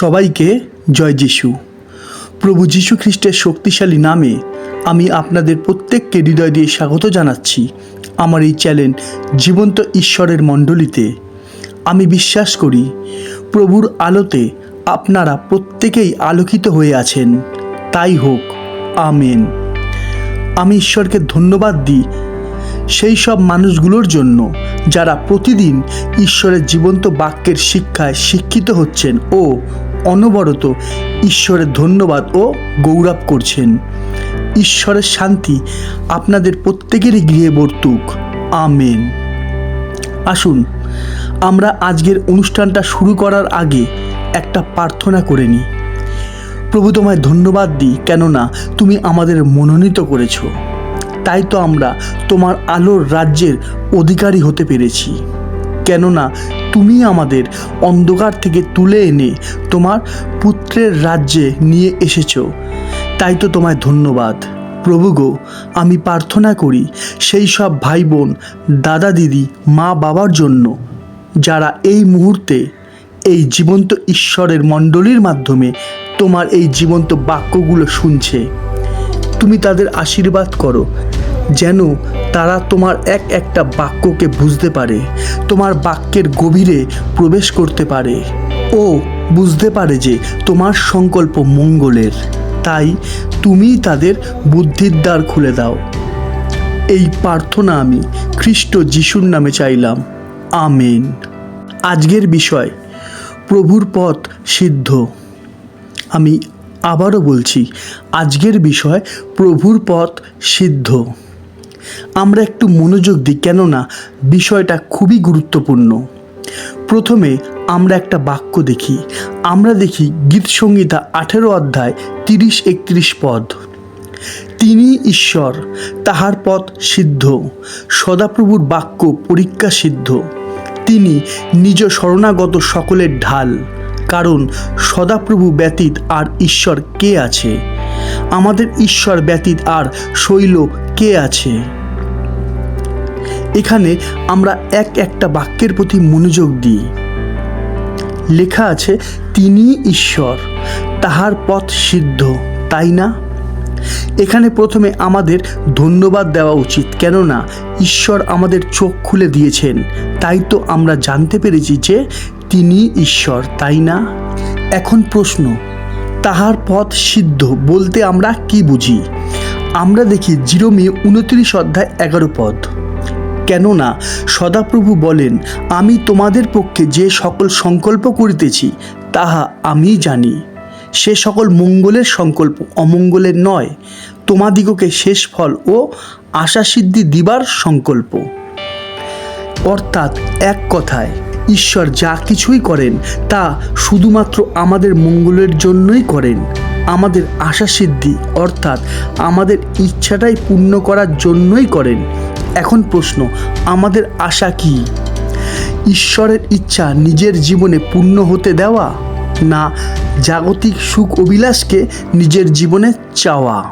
সবাইকে জয় যিশু। প্রভু যীশু খ্রিস্টের শক্তিশালী নামে আমি আপনাদের প্রত্যেককে হৃদয় দিয়ে স্বাগত জানাচ্ছি আমার এই চ্যানেল জীবন্ত ঈশ্বরের মণ্ডলীতে। আমি বিশ্বাস করি, প্রভুর আলোতে আপনারা প্রত্যেকেই আলোকিত হয়ে আছেন। তাই হোক, আমেন। আমি ঈশ্বরকে ধন্যবাদ দিই সেই সব মানুষগুলোর জন্য যারা প্রতিদিন ঈশ্বরের জীবন্ত বাক্যের শিক্ষায় শিক্ষিত হচ্ছেন ও অনবরত ঈশ্বরের ধন্যবাদ ও গৌরব করছেন। ঈশ্বরের শান্তি আপনাদের প্রত্যেকেরই গৃহে বর্তুক। আমেন। আসুন, আমরা আজকের অনুষ্ঠানটা শুরু করার আগে একটা প্রার্থনা করে নিই। প্রভু তোমায় ধন্যবাদ দিই, কেননা তুমি আমাদের মনোনীত করেছ। তাই তো আমরা তোমার আলোর রাজ্যের অধিকারী হতে পেরেছি। কেননা তুমি আমাদের অন্ধকার থেকে তুলে এনে তোমার পুত্রের রাজ্যে নিয়ে এসেছ। তাই তো তোমায় ধন্যবাদ। প্রভু গো, আমি প্রার্থনা করি সেই সব ভাই বোন দাদা দিদি, মা বাবার জন্য, যারা এই মুহূর্তে এই জীবন্ত ঈশ্বরের মণ্ডলীর মাধ্যমে তোমার এই জীবন্ত বাক্যগুলো শুনছে। তুমি তাদের আশীর্বাদ করো, যেন তারা তোমার এক একটা বাক্যকে বুঝতে পারে, তোমার বাক্যের গভীরে প্রবেশ করতে পারে। ও, বুঝতে পারে যে তোমার সংকল্প মঙ্গলের, তাই তুমি তাদের বুদ্ধির দ্বার খুলে দাও। এই প্রার্থনা আমি খ্রিস্ট যিশুর নামে চাইলাম। আমেন। আজকের বিষয়, প্রভুর পথ সিদ্ধ। আমি আবারও বলছি, আজকের বিষয় প্রভুর পথ সিদ্ধ। আমরা একটু মনোযোগ দিই, কেননা বিষয়টা খুবই গুরুত্বপূর্ণ। প্রথমে আমরা একটা বাক্য দেখি। আমরা দেখি গীত সংহিতা আঠেরো অধ্যায় তিরিশ একত্রিশ পদ। তিনি ঈশ্বর, তাহার পথ সিদ্ধ। সদাপ্রভুর বাক্য পরীক্ষা সিদ্ধ। তিনি নিজ শরণাগত সকলের ঢাল। কারণ সদাপ্রভু ব্যতীত আর ঈশ্বর কে আছে? আমাদের ঈশ্বর ব্যতীত আর শৈল কে আছে? এখানে আমরা এক একটা বাক্যের প্রতি মনোযোগ দিই। লেখা আছে, তিনি ঈশ্বর, তাহার পথ সিদ্ধ তাই না? এখানে প্রথমে আমাদের ধন্যবাদ দেওয়া উচিত, কেননা ঈশ্বর আমাদের চোখ খুলে দিয়েছেন। তাই তো আমরা জানতে পেরেছি যে তিনি ঈশ্বর, তাই না? এখন প্রশ্ন, তাহার পথ সিদ্ধ বলতে আমরা কি বুঝি? আমরা দেখি জিরোমি উনত্রিশ অধ্যায় এগারো পদ। কেননা সদাপ্রভু বলেন, আমি তোমাদের পক্ষে যে সকল সংকল্প করিতেছি, তাহা আমি জানি। সে সকল মঙ্গলের সংকল্প অমঙ্গলের নয়, তোমাদিগকে শেষ ফল ও আশা সিদ্ধি দিবার সংকল্প। অর্থাৎ এক কথায় ঈশ্বর যা কিছুই করেন, তা শুধুমাত্র আমাদের মঙ্গলের জন্যই করেন। আমাদের আশা সিদ্ধি অর্থাৎ আমাদের ইচ্ছাটাই পূর্ণ করার জন্যই করেন। এখন প্রশ্ন, আমাদের আশা কি? ঈশ্বরের ইচ্ছা নিজের জীবনে পূর্ণ হতে দেওয়া, না জাগতিক সুখ অভিলাষকে নিজের জীবনে চাওয়া?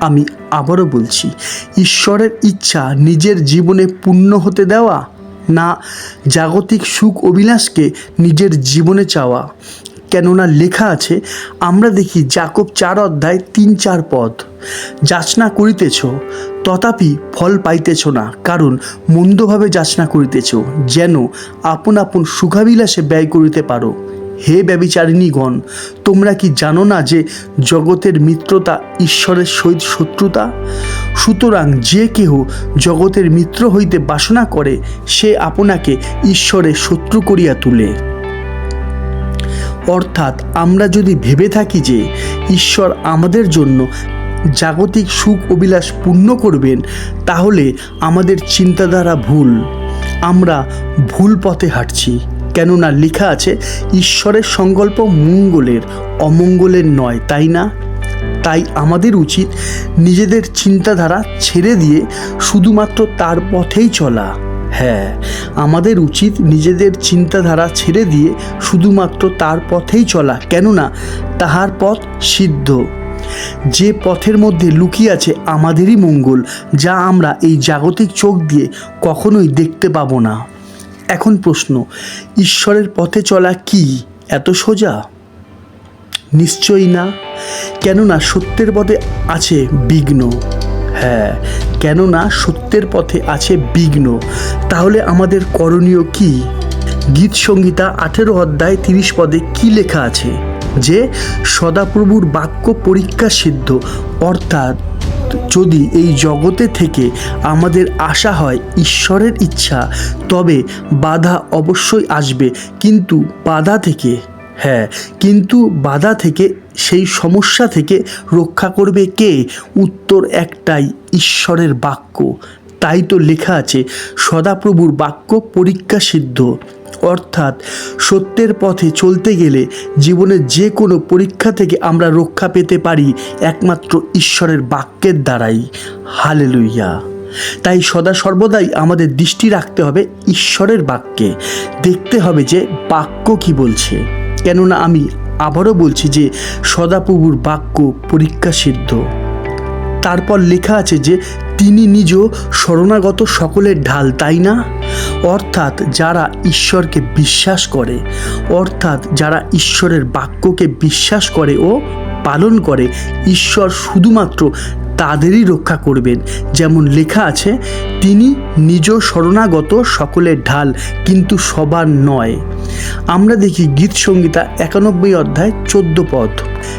আমি আবারও বলছি, ঈশ্বরের ইচ্ছা নিজের জীবনে পূর্ণ হতে দেওয়া না জাগতিক সুখ অভিলাষকে নিজের জীবনে চাওয়া। কেননা লেখা আছে, আমরা দেখি জাকব চার অধ্যায় তিন চার পদ। যাচনা করিতেছ, তথাপি ফল পাইতেছ না, কারণ মন্দভাবে যাচনা করিতেছ, যেন আপন আপন সুখাবিলাসে ব্যয় করিতে পারো। হে ব্যবিচারিণীগণ, তোমরা কি জানো না যে জগতের মিত্রতা ঈশ্বরের সহিত শত্রুতা? সুতরাং যে কেহ জগতের মিত্র হইতে বাসনা করে, সে আপনাকে ঈশ্বরের শত্রু করিয়া তুলে। অর্থাৎ আমরা যদি ভেবে থাকি যে ঈশ্বর আমাদের জন্য জাগতিক সুখ অভিলাষ পূর্ণ করবেন, তাহলে আমাদের চিন্তাধারা ভুল। আমরা ভুল পথে হাঁটছি। কেননা লেখা আছে, ঈশ্বরের সংকল্প মঙ্গলের, অমঙ্গলের নয়, তাই না? তাই আমাদের উচিত নিজেদের চিন্তাধারা ছেড়ে দিয়ে শুধুমাত্র তার পথেই চলা। হ্যাঁ আমাদের উচিত নিজেদের চিন্তাধারা ছেড়ে দিয়ে শুধুমাত্র তার পথেই চলা, কেননা তাহার পথ সিদ্ধ। যে পথের মধ্যে লুকিয়ে আছে আমাদেরই মঙ্গল, যা আমরা এই জাগতিক চোখ দিয়ে কখনোই দেখতে পাবো না। এখন প্রশ্ন, ঈশ্বরের পথে চলা কি এত সোজা? নিশ্চয়ই না, কেননা সত্যের পথে আছে বিঘ্ন। হ্যাঁ কেননা সত্যের পথে আছে বিঘ্ন। তাহলে আমাদের করণীয় কি? গীত সংগীতা আঠেরো অধ্যায় তিরিশ পদে কি লেখা আছে? যে সদাপ্রভুর বাক্য পরীক্ষা সিদ্ধ, অর্থাৎ যদি এই জগতে থেকে আমাদের আশা হয় ঈশ্বরের ইচ্ছা, তবে বাধা অবশ্যই আসবে। কিন্তু বাধা থেকে হ্যাঁ কিন্তু বাধা থেকে, সেই সমস্যা থেকে রক্ষা করবে কে? উত্তর একটাই, ঈশ্বরের বাক্য। তাই তো লেখা আছে, সদাপ্রভুর বাক্য পরীক্ষা সিদ্ধ। অর্থাৎ সত্যের পথে চলতে গেলে জীবনের যে কোনো পরীক্ষা থেকে আমরা রক্ষা পেতে পারি একমাত্র ঈশ্বরের বাক্যের দ্বারাই। হালে হালেলুইয়া তাই সদা সর্বদাই আমাদের দৃষ্টি রাখতে হবে ঈশ্বরের বাক্যে। দেখতে হবে যে বাক্য কি বলছে। কেননা আমি আবারও বলছি যে সদাপ্রভুর বাক্য পরীক্ষা সিদ্ধ। তারপর লেখা আছে যে তিনি নিজ শরণাগত সকলের ঢাল, তাই না? অর্থাৎ যারা ঈশ্বরকে বিশ্বাস করে, অর্থাৎ যারা ঈশ্বরের বাক্যকে বিশ্বাস করে ও পালন করে, ঈশ্বর শুধুমাত্র তাদেরই রক্ষা করবেন। যেমন লেখা আছে, তিনি নিজ শরণাগত সকলের ঢাল, কিন্তু সবার নয়। আমরা দেখি গীত সংগীতা একানব্বই অধ্যায় চোদ্দ পদ,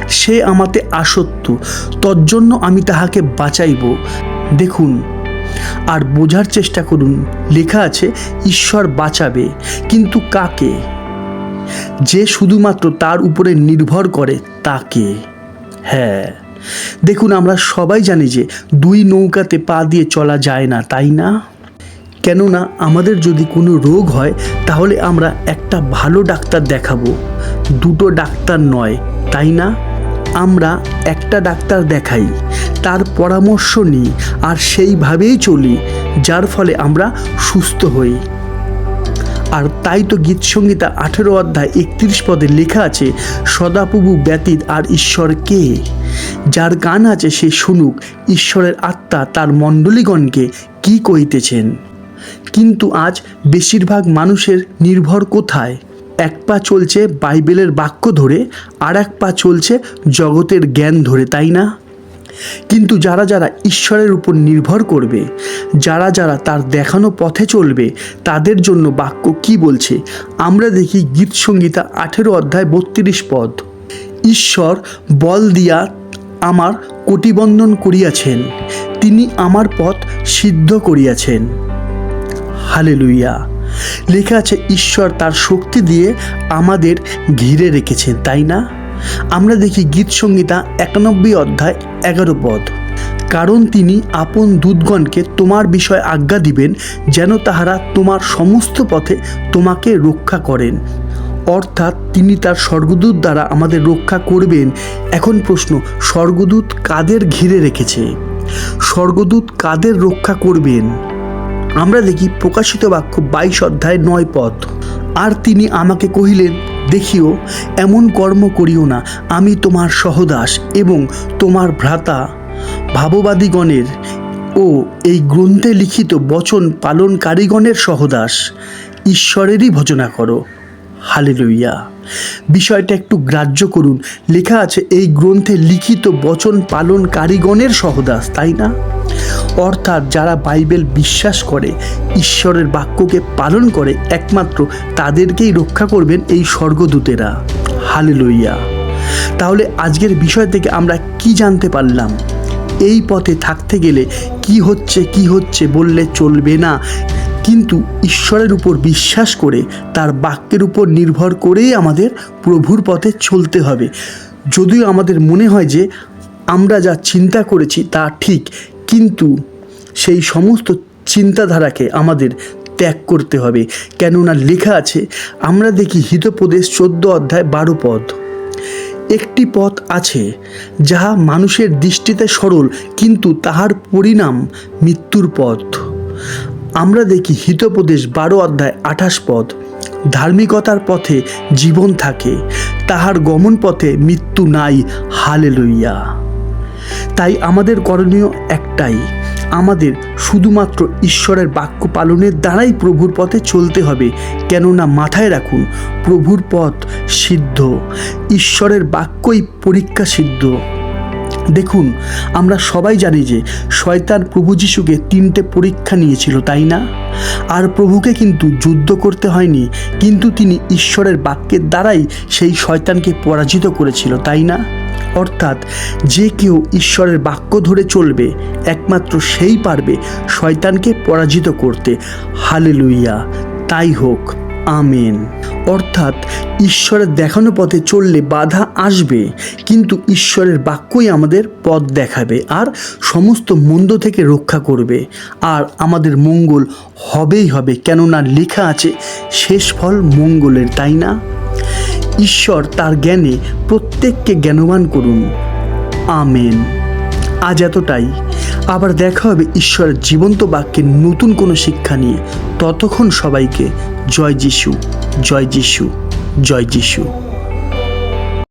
সে আমাতে আসত্ত, তজ্জন্য আমি তাহাকে বাঁচাইব। দেখুন আর বোঝার চেষ্টা করুন, লেখা আছে, ঈশ্বর বাঁচাবে, কিন্তু কাকে? যে শুধুমাত্র তার উপরে নির্ভর করে তাকে। হ্যাঁ দেখুন আমরা সবাই জানি যে দুই নৌকাতে পা দিয়ে চলা যায় না, তাই না? কেননা আমাদের যদি কোনো রোগ হয়, তাহলে আমরা একটা ভালো ডাক্তার দেখাবো। দুটো ডাক্তার নয়, তাই না? আমরা একটা ডাক্তার দেখাই। তার পরামর্শ নিই আর সেইভাবেই চলি, যার ফলে আমরা সুস্থ হই। আর তাই তো গীত সংগীতা আঠেরো অধ্যায় একত্রিশ পদে লেখা আছে, সদাপ্রভু ব্যতীত আর ঈশ্বর কে? যার গান আছে সে শুনুক, ঈশ্বরের আত্মা তার মণ্ডলীগণকে কি কইতেছেন কিন্তু আজ বেশিরভাগ মানুষের নির্ভর কোথায়? এক পা চলছে বাইবেলের বাক্য ধরে, আর এক পা চলছে জগতের জ্ঞান ধরে, তাই না? কিন্তু যারা যারা ঈশ্বরের উপর নির্ভর করবে, যারা যারা তার দেখানো পথে চলবে, তাদের জন্য বাক্য কি বলছে? আমরা দেখি গীত সংগীতা আঠেরো অধ্যায় বত্রিশ পদ। ঈশ্বর বল দিয়া আমার কোটিবন্ধন করিয়াছেন, তিনি আমার পথ সিদ্ধ করিয়াছেন। হালে হালেলুইয়া লেখা আছে, ঈশ্বর তার শক্তি দিয়ে আমাদের ঘিরে রেখেছেন, তাই না? আমরা দেখি গীত সংগীতা একানব্বই অধ্যায় এগারো পদ। কারণ তিনি আপন দূতগণকে তোমার বিষয়ে আজ্ঞা দিবেন, যেন তাহারা তোমার সমস্ত পথে তোমাকে রক্ষা করেন। অর্থাৎ তিনি তার স্বর্গদূত দ্বারা আমাদের রক্ষা করবেন। এখন প্রশ্ন, স্বর্গদূত কাদের ঘিরে রেখেছে? স্বর্গদূত কাদের রক্ষা করবেন? আমরা দেখি প্রকাশিত বাক্য বাইশ অধ্যায় নয় পথ আর তিনি আমাকে কহিলেন দেখিও, এমন কর্ম করিও না, আমি তোমার সহদাস এবং তোমার ভ্রাতা ভাববাদীগণের ও এই গ্রন্থে লিখিত বচন পালনকারীগণের সহদাস। ঈশ্বরেরই ভজনা করো। হালে হালেলুইয়া বিষয়টা একটু গ্রাহ্য করুন। লেখা আছে, এই গ্রন্থে লিখিত বচন পালনকারীগণের সহদাস, তাই না? অর্থাৎ যারা বাইবেল বিশ্বাস করে, ঈশ্বরের বাক্যকে পালন করে, একমাত্র তাদেরকেই রক্ষা করবেন এই স্বর্গদূতেরা। হালে লইয়া তাহলে আজকের বিষয় থেকে আমরা কি জানতে পারলাম? এই পথে থাকতে গেলে কি হচ্ছে কি হচ্ছে বললে চলবে না। কিন্তু ঈশ্বরের উপর বিশ্বাস করে, তার বাক্যের উপর নির্ভর করেই আমাদের প্রভুর পথে চলতে হবে। যদিও আমাদের মনে হয় যে আমরা যা চিন্তা করেছি তা ঠিক কিন্তু সেই সমস্ত চিন্তাধারাকে আমাদের ত্যাগ করতে হবে। কেননা লেখা আছে, আমরা দেখি হিতপ্রদেশ চোদ্দ অধ্যায় বারো পদ। একটি পথ আছে যাহা মানুষের দৃষ্টিতে সরল, কিন্তু তাহার পরিণাম মৃত্যুর পথ। আমরা দেখি হিতোপদেশ বারো অধ্যায় আঠাশ পদ, ধার্মিকতার পথে জীবন থাকে, তাহার গমন পথে মৃত্যু নাই হালে লইয়া তাই আমাদের করণীয় একটাই, আমাদের শুধুমাত্র ঈশ্বরের বাক্য পালনের দ্বারাই প্রভুর পথে চলতে হবে। কেননা মাথায় রাখুন, প্রভুর পথ সিদ্ধ, ঈশ্বরের বাক্যই পরীক্ষা সিদ্ধ। দেখুন, আমরা সবাই জানি যে শয়তান প্রভু যিশুকে তিনটে পরীক্ষা নিয়েছিল, তাই না? আর প্রভুকে কিন্তু যুদ্ধ করতে হয়নি, কিন্তু তিনি ঈশ্বরের বাক্যের দ্বারাই সেই শয়তানকে পরাজিত করেছিল, তাই না? অর্থাৎ যে কেউ ঈশ্বরের বাক্য ধরে চলবে, একমাত্র সেই পারবে শয়তানকে পরাজিত করতে। হালেলুইয়া তাই হোক, আমেন। অর্থাৎ ঈশ্বরের দেখানো পথে চললে বাধা আসবে, কিন্তু ঈশ্বরের বাক্যই আমাদের পথ দেখাবে আর সমস্ত মন্দ থেকে রক্ষা করবে। আর আমাদের মঙ্গল হবেই হবে, কেননা লেখা আছে, শেষ ফল মঙ্গলের তাই না? ঈশ্বর তার জ্ঞানে প্রত্যেককে জ্ঞানবান করুন। আমেন। আজ এতটাই। আবার দেখা হবে ঈশ্বরের জীবন্ত বাক্যের নতুন কোনো শিক্ষা নিয়ে। ততক্ষণ সবাইকে জয় যিশু জয় যিশু জয় যিশু।